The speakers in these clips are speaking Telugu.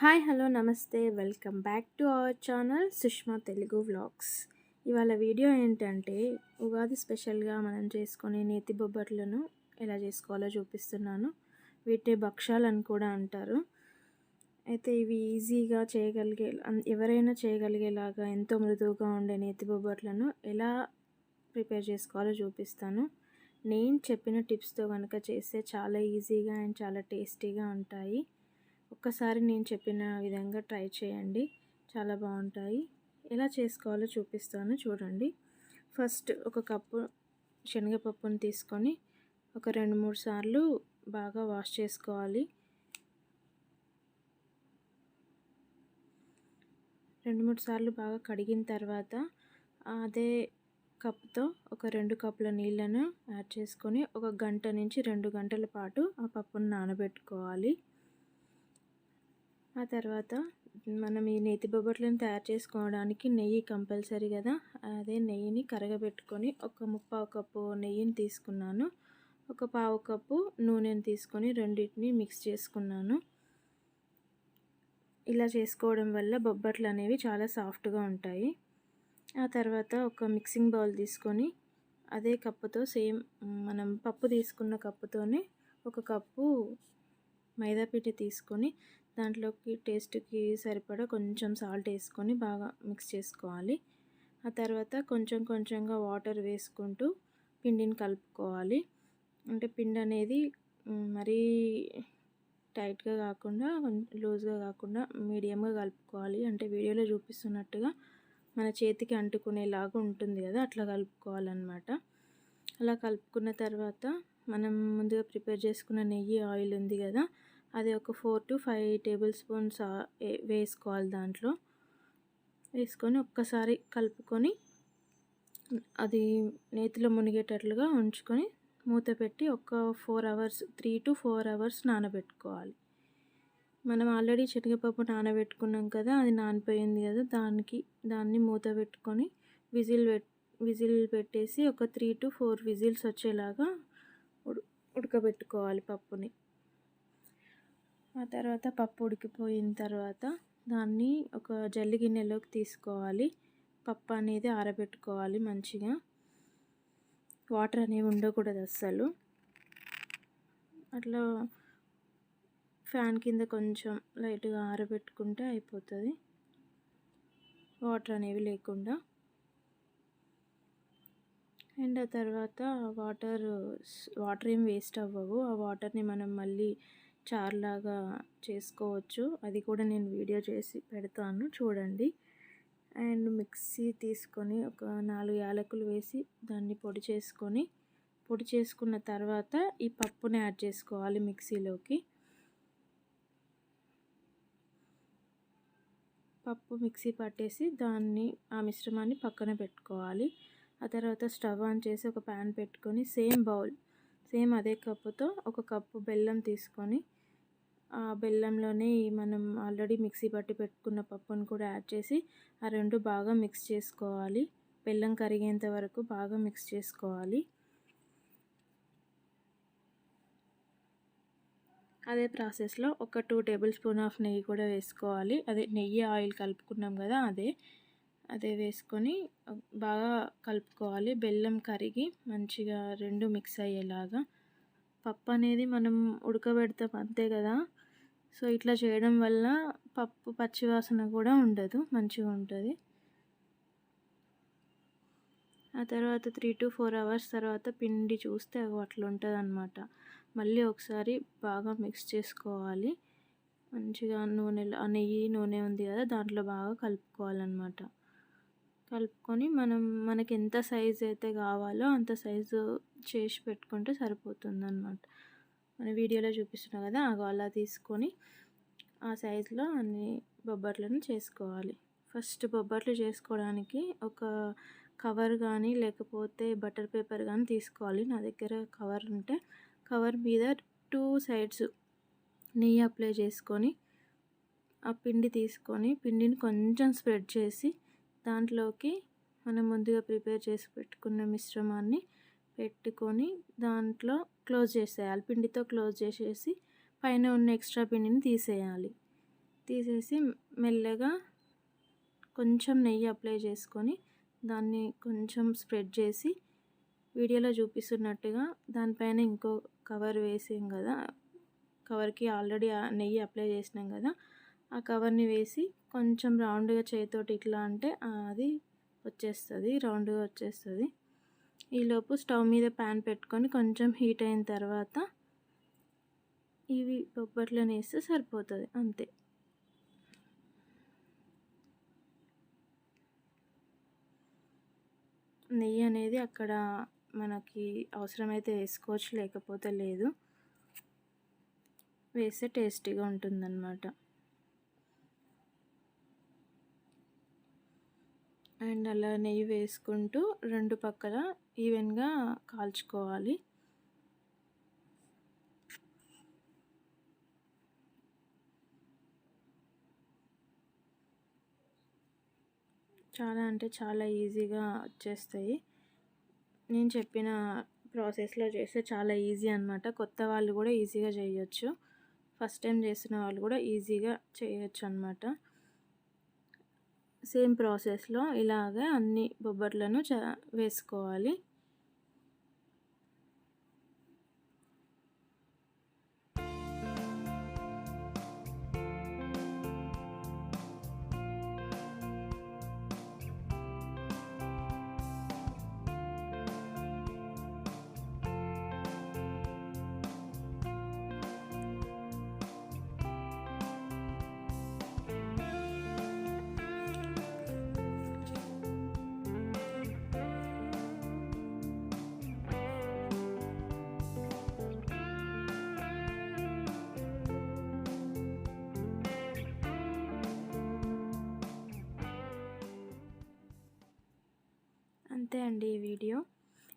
హాయ్ హలో నమస్తే. Welcome back to our channel Sushma Telugu vlogs. ఇవాళ వీడియో ఏంటంటే ఉగాది స్పెషల్గా మనం చేసుకునే నేతి బొబ్బట్లను ఎలా చేసుకోవాలో చూపిస్తున్నాను. వీటి భక్షాలు అని కూడా అంటారు. అయితే ఇవి ఈజీగా చేయగలిగే ఎవరైనా చేయగలిగేలాగా ఎంతో మృదువుగా ఉండే నేతి బొబ్బట్లను ఎలా ప్రిపేర్ చేసుకోవాలో చూపిస్తాను. నేను చెప్పిన టిప్స్తో కనుక చేస్తే చాలా ఈజీగా అండ్ చాలా టేస్టీగా ఉంటాయి. ఒక్కసారి నేను చెప్పిన విధంగా ట్రై చేయండి. చాలా బాగుంటాయి. ఎలా చేసుకోవాలో చూపిస్తాను. చూడండి. ఫస్ట్ ఒక కప్పు శనగపప్పును తీసుకొని ఒక రెండు మూడు సార్లు బాగా వాష్ చేసుకోవాలి. రెండు మూడు సార్లు బాగా కడిగిన తర్వాత అదే కప్తో ఒక రెండు కప్పుల నీళ్ళను యాడ్ చేసుకొని ఒక గంట నుంచి రెండు గంటల పాటు ఆ పప్పును నానబెట్టుకోవాలి. ఆ తర్వాత మనం ఈ నేతి బొబ్బట్లను తయారు చేసుకోవడానికి నెయ్యి కంపల్సరీ కదా. అదే నెయ్యిని కరగబెట్టుకొని ఒక ముప్పావు కప్పు నెయ్యిని తీసుకున్నాను. ఒక పావు కప్పు నూనెని తీసుకొని రెండింటిని మిక్స్ చేసుకున్నాను. ఇలా చేసుకోవడం వల్ల బొబ్బట్లు అనేవి చాలా సాఫ్ట్గా ఉంటాయి. ఆ తర్వాత ఒక మిక్సింగ్ బౌల్ తీసుకొని అదే కప్పుతో సేమ్ మనం పప్పు తీసుకున్న కప్పుతోనే ఒక కప్పు మైదాపిండి తీసుకొని దాంట్లోకి టేస్ట్కి సరిపడా కొంచెం సాల్ట్ వేసుకొని బాగా మిక్స్ చేసుకోవాలి. ఆ తర్వాత కొంచెం కొంచెంగా వాటర్ వేసుకుంటూ పిండిని కలుపుకోవాలి. అంటే పిండి అనేది మరీ టైట్గా కాకుండా లూజ్గా కాకుండా మీడియంగా కలుపుకోవాలి. అంటే వీడియోలో చూపిస్తున్నట్టుగా మన చేతికి అంటుకునేలాగా ఉంటుంది కదా అట్లా కలుపుకోవాలన్నమాట. అలా కలుపుకున్న తర్వాత మనం ముందుగా ప్రిపేర్ చేసుకున్న నెయ్యి ఆయిల్ ఉంది కదా అది ఒక four to five tablespoons వేసుకోవాలి దాంట్లో. వేసుకొని ఒక్కసారి కలుపుకొని అది నేతిలో మునిగేటట్లుగా ఉంచుకొని మూత పెట్టి ఒక four hours three to four hours నానబెట్టుకోవాలి. మనం ఆల్రెడీ శనగపప్పు నానబెట్టుకున్నాం కదా అది నానిపోయింది కదా దానికి దాన్ని మూత పెట్టుకొని విజిల్ పెట్ విజిల్ పెట్టేసి ఒక త్రీ టు ఫోర్ విజిల్స్ వచ్చేలాగా ఉడకబెట్టుకోవాలి పప్పుని. ఆ తర్వాత పప్పు ఉడికిపోయిన తర్వాత దాన్ని ఒక జల్లి గిన్నెలోకి తీసుకోవాలి. పప్పు అనేది ఆరబెట్టుకోవాలి మంచిగా. వాటర్ అనేవి ఉండకూడదు అస్సలు. అట్లా ఫ్యాన్ కింద కొంచెం లైట్గా ఆరబెట్టుకుంటే అయిపోతుంది. వాటర్ అనేవి లేకుండా. అండ్ ఆ తర్వాత వాటర్ వాటర్ ఏం వేస్ట్ అవ్వవు. ఆ వాటర్ని మనం మళ్ళీ చారులాగా చేసుకోవచ్చు. అది కూడా నేను వీడియో చేసి పెడతాను చూడండి. అండ్ మిక్సీ తీసుకొని ఒక నాలుగు యాలకులు వేసి దాన్ని పొడి చేసుకొని పొడి చేసుకున్న తర్వాత ఈ పప్పుని యాడ్ చేసుకోవాలి మిక్సీలోకి. పప్పు మిక్సీ పట్టేసి దాన్ని ఆ మిశ్రమాన్ని పక్కన పెట్టుకోవాలి. ఆ తర్వాత స్టవ్ ఆన్ చేసి ఒక ప్యాన్ పెట్టుకొని సేమ్ బౌల్ సేమ్ అదే కప్పుతో ఒక కప్పు బెల్లం తీసుకొని ఆ బెల్లంలోనే మనం ఆల్రెడీ మిక్సీ పట్టి పెట్టుకున్న పప్పును కూడా యాడ్ చేసి ఆ రెండు బాగా మిక్స్ చేసుకోవాలి. బెల్లం కరిగేంత వరకు బాగా మిక్స్ చేసుకోవాలి. అదే ప్రాసెస్లో ఒక టూ టేబుల్ స్పూన్ ఆఫ్ నెయ్యి కూడా వేసుకోవాలి. అదే నెయ్యి ఆయిల్ కలుపుకున్నాం కదా అదే. అదే వేసుకొని బాగా కలుపుకోవాలి. బెల్లం కరిగి మంచిగా రెండు మిక్స్ అయ్యేలాగా. పప్పు అనేది మనం ఉడకబెడతాం అంతే కదా. సో ఇట్లా చేయడం వల్ల పప్పు పచ్చివాసన కూడా ఉండదు మంచిగా ఉంటుంది. ఆ తర్వాత త్రీ టు ఫోర్ అవర్స్ తర్వాత పిండి చూస్తే అట్లా ఉంటుంది అనమాట మళ్ళీ ఒకసారి బాగా మిక్స్ చేసుకోవాలి. మంచిగా నూనెలో ఆ నెయ్యి నూనె ఉంది కదా దాంట్లో బాగా కలుపుకోవాలన్నమాట. కలుపుకొని మనం మనకి ఎంత సైజు అయితే కావాలో అంత సైజు చేసి పెట్టుకుంటే సరిపోతుంది అనమాట మన వీడియోలో చూపిస్తున్నాం కదా అలా తీసుకొని ఆ సైజులో అన్ని బొబ్బట్లను చేసుకోవాలి. ఫస్ట్ బొబ్బట్లు చేసుకోవడానికి ఒక కవర్ కానీ లేకపోతే బటర్ పేపర్ కానీ తీసుకోవాలి. నా దగ్గర కవర్ ఉంటే కవర్ మీద టూ సైడ్స్ నెయ్యి అప్లై చేసుకొని ఆ పిండి తీసుకొని పిండిని కొంచెం స్ప్రెడ్ చేసి దాంట్లోకి మనం ముందుగా ప్రిపేర్ చేసి పెట్టుకున్న మిశ్రమాన్ని పెట్టుకొని దాంట్లో క్లోజ్ చేసేయాలి. పిండితో క్లోజ్ చేసేసి పైన ఉన్న ఎక్స్ట్రా పిండిని తీసేయాలి. తీసేసి మెల్లగా కొంచెం నెయ్యి అప్లై చేసుకొని దాన్ని కొంచెం స్ప్రెడ్ చేసి వీడియోలో చూపిస్తున్నట్టుగా దానిపైన ఇంకో కవర్ వేసాం కదా కవర్కి ఆల్రెడీ నెయ్యి అప్లై చేసినాం కదా ఆ కవర్ని వేసి కొంచెం రౌండ్గా చేతితోటి ఇట్లా అంటే అది వచ్చేస్తుంది రౌండ్గా వచ్చేస్తుంది. ఈలోపు స్టవ్ మీద ప్యాన్ పెట్టుకొని కొంచెం హీట్ అయిన తర్వాత ఇవి బొబ్బట్లను వేస్తే సరిపోతుంది అంతే. నెయ్యి అనేది అక్కడ మనకి అవసరమైతే వేసుకోవచ్చు లేకపోతే లేదు. వేస్తే టేస్టీగా ఉంటుందన్నమాట. అండ్ అలా నెయ్యి వేసుకుంటూ రెండు పక్కల ఈవెన్గా కాల్చుకోవాలి. చాలా అంటే చాలా ఈజీగా వచ్చేస్తాయి. నేను చెప్పిన ప్రాసెస్లో చేస్తే చాలా ఈజీ అనమాట కొత్త వాళ్ళు కూడా ఈజీగా చేయొచ్చు. ఫస్ట్ టైం చేసిన వాళ్ళు కూడా ఈజీగా చేయొచ్చు అనమాట సేమ్ ప్రాసెస్లో ఇలాగే అన్ని బొబ్బట్లను చ వేసుకోవాలి. అంతే అండి ఈ వీడియో.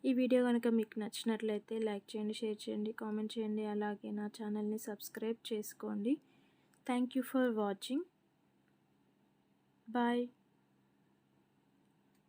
ఈ వీడియో కనుక మీకు నచ్చినట్లయితే లైక్ చేయండి షేర్ చేయండి కామెంట్ చేయండి. అలాగే నా ఛానల్ని సబ్స్క్రైబ్ చేసుకోండి. Thank you for watching. Bye.